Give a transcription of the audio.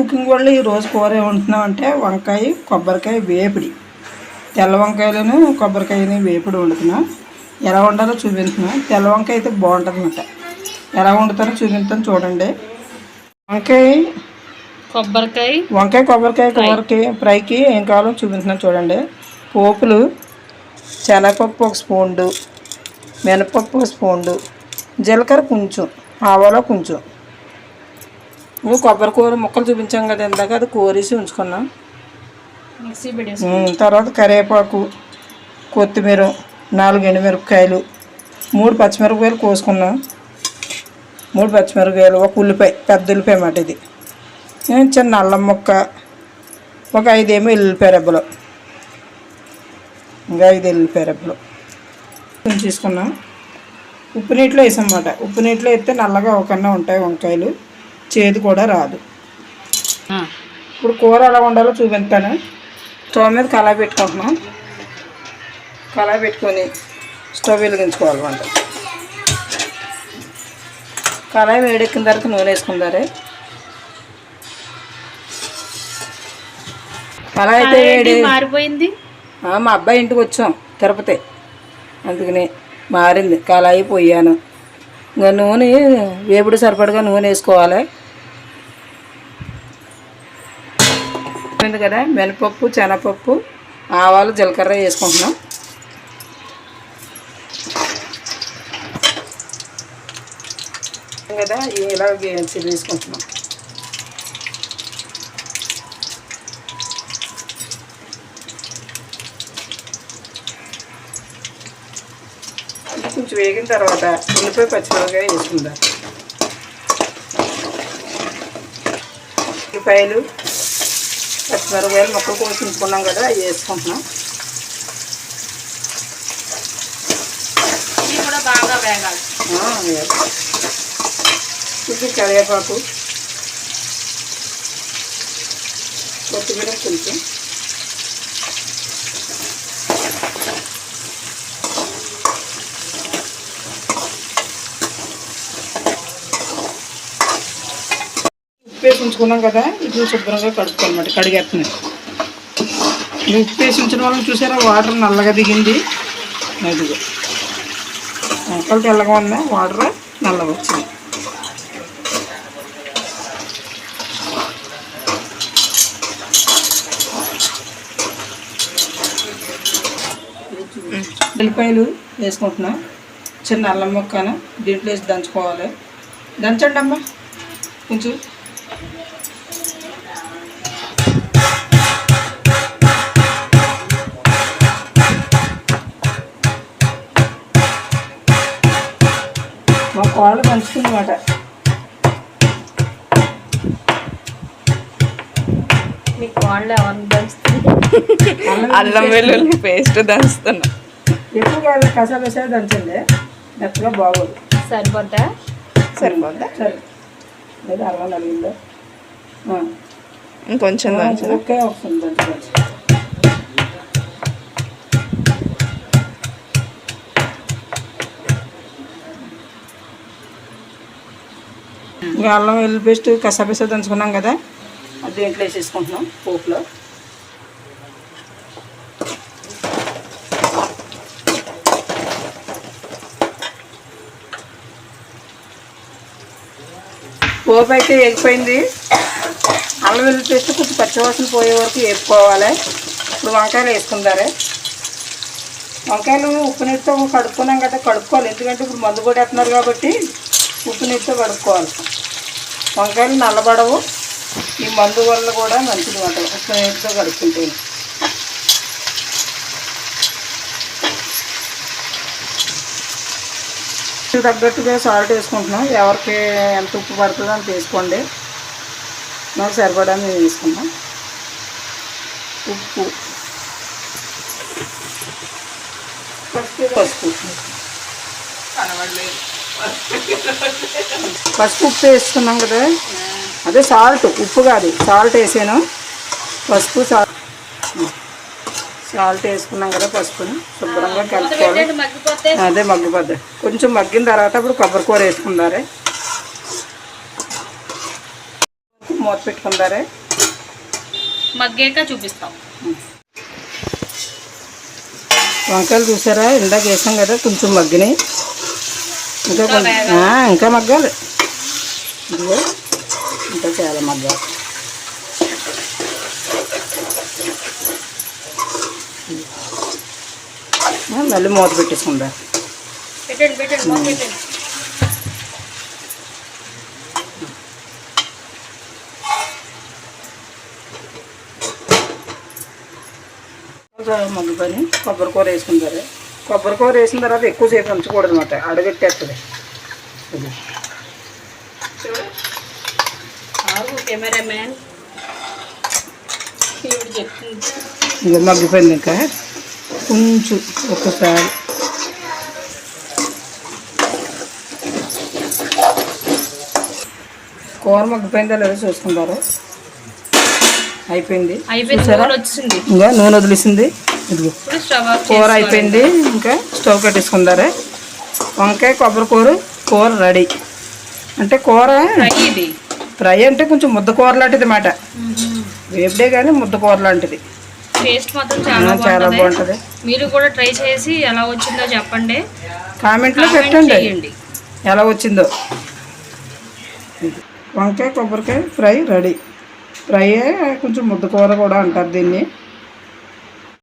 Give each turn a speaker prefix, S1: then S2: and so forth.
S1: Cooking వాళ్ళు ఈ రోజు కూర ఏమంటున్నాం అంటే వంకాయ కొబ్బరికాయ వేపుడి. తెల్ల వంకాయలను కొబ్బరికాయని వేపుడు వండుతున్నాం. ఎలా వండాలో చూపిస్తున్నాం తెల్ల వంకాయ అయితే బాగుంటుంది అనమాట ఎలా వండుతారో చూపిస్తాను చూడండి. వంకాయ
S2: కొబ్బరికాయ.
S1: వంకాయ కొబ్బరికాయ కూరకి ఫ్రైకి ఏం కావాలో చూపిస్తున్నాను చూడండి. పోపులు శనగపప్పు ఒక స్పూన్డు మినపప్పు ఒక స్పూన్డు జీలకర్ర కొంచెం ఆవాలో కొంచెం. కొబ్బరి కూర ముక్కలు చూపించాం కదా ఇందాక అది కోరేసి ఉంచుకున్నాం. తర్వాత కరివేపాకు కొత్తిమీర నాలుగు ఎండుమిరపకాయలు మూడు పచ్చిమిరపకాయలు కోసుకున్నాం. మూడు పచ్చిమిరపకాయలు ఒక ఉల్లిపాయ పెద్ద ఉల్లిపాయ మాట ఇది. చిన్న అల్లం ముక్క ఒక ఐదేమో ఎల్లిపాయ రెబ్బలు. ఇంకా ఐదు ఎల్లిపాయ రెబ్బలు. తీసుకున్నాం. ఉప్పు నీటిలో వేసామన్నమాట ఉప్పు నీటిలో వేస్తే నల్లగా ఒకన్నా ఉంటాయి వంకాయలు. చేదు కూడా రాదు. ఇప్పుడు కూర ఎలా వండాలో చూపిస్తాను స్టవ్ మీద కళాయి పెట్టుకుంటున్నాం. కళాయి పెట్టుకొని స్టవ్ వెలిగించుకోవాలి వంట. కళాయి వేడెక్కిన తర్వాత నూనె వేసుకుందారే. కళాయి అయితే వేడి.
S2: మారిపోయింది?
S1: మా అబ్బాయి ఇంటికి వచ్చాం తిరుపతి. అందుకని మారింది. కళాయి పోయాను ఇంకా నూనె వేపుడు సరిపడగా నూనె వేసుకోవాలి. ఉంది కదా? మినపప్పు శనగపప్పు ఆవాలు జీలకర్ర వేసుకుంటున్నాం. కదా? ఇలా వేసుకుంటున్నాం. కొంచెం వేగిన తర్వాత ఉల్లిపాయ పచ్చిమిరపకాయ వేసుకుందాం. ఉల్లిపాయలు పచ్చిమిరపకాయలు మొక్కలు కోసి ఉంచుకున్నాం కదా అవి వేసుకుంటున్నాం.
S2: బాగా వేగాలి.
S1: కొంచెం కరివేపాకు కొత్తిమీర కొంచెం. ఉప్పు వేసి ఉంచుకున్నాం కదా ఇది శుభ్రంగా కడుక్కోనమాట కడిగేస్తున్నాయి ఉప్పు వేసి ఉంచిన వాళ్ళని చూసారా? వాటర్ నల్లగా దిగింది. అదిగో మొక్కలు తెల్లగా ఉన్నాయి వాటర్ నల్లగా వచ్చింది. ఉల్లిపాయలు వేసుకుంటున్నాం. చిన్న అల్లం ముక్కను దీంట్లో వేసి దంచుకోవాలి. దంచండి అమ్మా. కొంచెం. మా కోళ్ళు దంచుతుందన్నమాట
S2: మీకు వాళ్ళు ఎవరిని దంచుతుంది
S3: అల్లం వెల్లుల్లి పేస్ట్ దంచుతున్నా.
S1: ఎక్కువగా కసా కసా దంచండి. మెత్తగా బాగోదు.
S2: సరిపోద్దా?
S3: సరిపోద్దా?
S1: సరే. లేదా అల్లం నలిగిందో.
S3: ఇంకొంచెం
S1: ఓకే వస్తుంది ఇంకా అల్లం వెల్లుల్లి పేస్ట్ కసాపిసా దంచుకున్నాం కదా అది దేంట్లో వేసేసుకుంటున్నాం పోపులో. పోపు అయితే ఎగిపోయింది అల్లం వెల్లుల్లి పేస్ట్ కొంచెం పచ్చివాసన పోయే వరకు వేపుకోవాలి. ఇప్పుడు వంకాయలు వేసుకుందారే. వంకాయలు ఉప్పు నీటితో కడుక్కున్నాం కదా కడుక్కోవాలి. ఎందుకంటే ఇప్పుడు మందు కూడా వేస్తున్నారు కాబట్టి ఉప్పు నీటితో కడుక్కోవాలి. వంకాయలు నల్లబడవు. ఈ మందు వల్ల కూడా మంచిది మాట ఉప్పు నీటితో కడుక్కుంటే తగ్గట్టుగా సాల్ట్ వేసుకుంటున్నాం. ఎవరికి ఎంత ఉప్పు పడుతుందో అంత వేసుకోండి. నాకు సరిపడా మేము వేసుకున్నాం ఉప్పు. పసుపు. పసుపు ఉప్పు వేసుకున్నాం కదా. అదే సాల్ట్. ఉప్పు కాదు. సాల్ట్ వేసాను. పసుపు సాల్ట్. సాల్ట్ వేసుకున్నాం కదా పసుపుని. శుభ్రంగా కలుపుకోవాలి అదే మగ్గిపోద్ది. కొంచెం మగ్గిన తర్వాత ఇప్పుడు కొబ్బరి కూర వేసుకుందారే. మూత పెట్టుకుందారే.
S2: మగ్గాక చూపిస్తాం.
S1: వంకాయలు చూసారా? ఇందాక వేసాం కదా కొంచెం మగ్గినాయి. ఇంకా
S2: ఇంకా
S1: మగ్గాలి? ఇంకా చాలా మగ్గాలి. ఆ, మళ్ళీ మూత పెట్టేసుకుందా
S2: పెట్టండి పెట్టండి మూత పెట్టండి
S1: మగ్గిపోయి కొబ్బరి కూర వేసుకుంటారు కొబ్బరి కూర వేసిన తర్వాత ఎక్కువసేపు ఉంచకూడదు అనమాట అడగెట్టేస్తుంది ఇది
S2: ఆగు కెమెరామ్యాన్ ఈవిడ చెప్తుంది
S1: ఇంకా మగ్గిపోయింది ఇంకా కొంచెం ఒకసారి. కూర మగ్గిపోయిందో లేదో చూసుకుంటారు. అయిపోయింది.
S2: అయిపోయింది వచ్చింది.
S1: ఇంకా నూనె వదిలేసింది. కూర. అయిపోయింది. ఇంకా స్టవ్ కట్టేసుకుందారే. వంకాయ కొబ్బరి కూర కూర రెడీ. అంటే కూర
S2: ఫ్రై
S1: అంటే కొంచెం ముద్ద కూర లాంటిది మాట. వేపుడే కానీ ముద్ద కూర లాంటిది.
S2: టేస్ట్ మాత్రం చాలా
S1: చాలా
S2: బాగుంటుంది. మీరు కూడా ట్రై చేసి ఎలా వచ్చిందో చెప్పండి.
S1: కామెంట్లో
S2: కామెంట్
S1: పెట్టండి ఎలా వచ్చిందో. వంకాయ కొబ్బరికాయ ఫ్రై రెడీ. ఫ్రై కొంచెం ముద్ద కూర కూడా అంటారు దీన్ని.